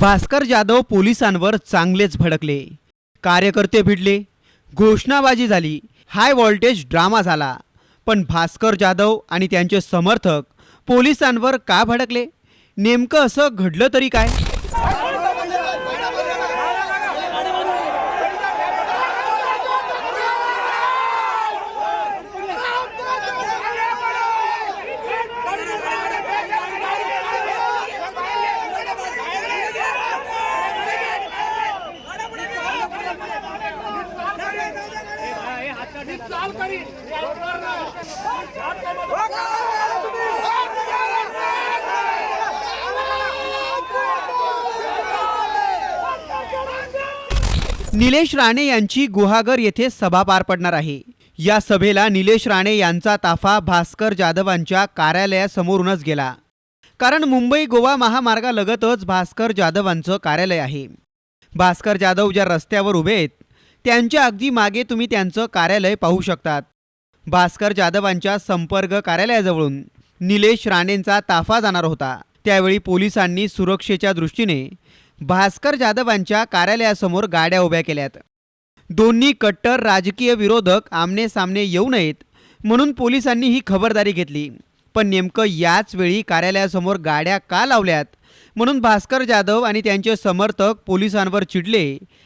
भास्कर जाधव पोलिसांवर चांगलेच भडकले. कार्यकर्ते भिडले. घोषणाबाजी झाली. हाय व्होल्टेज ड्रामा झाला. पण भास्कर जाधव आणि त्यांचे समर्थक पोलिसांवर का भडकले? नेमकं असं घडलं तरी काय? निलेश राणे यांची गुहागर येथे सभा पार पडणार आहे. या सभेला निलेश राणे यांचा ताफा भास्कर जाधवांच्या कार्यालयासमोरूनच गेला. कारण मुंबई गोवा महामार्गालगतच भास्कर जाधवांचं कार्यालय आहे. भास्कर जाधव ज्या रस्त्यावर उभे आहेत त्यांच्या अगदी मागे तुम्ही त्यांचं कार्यालय पाहू शकतात. भास्कर जाधवांच्या संपर्क कार्यालयाजवळून निलेश राणेंचा ताफा जाणार होता. त्यावेळी पोलिसांनी सुरक्षेच्या दृष्टीने भास्कर जाधवांच्या कार्यालयासमोर गाड्या उभ्या केल्यात. दोन्ही कट्टर राजकीय विरोधक आमने सामने येऊ नयेत म्हणून पोलिसांनी ही खबरदारी घेतली. पण नेमकं याच वेळी कार्यालयासमोर गाड्या का लावल्यात? म्हणून भास्कर जाधव आणि त्यांचे समर्थक पोलिसांवर चिडले.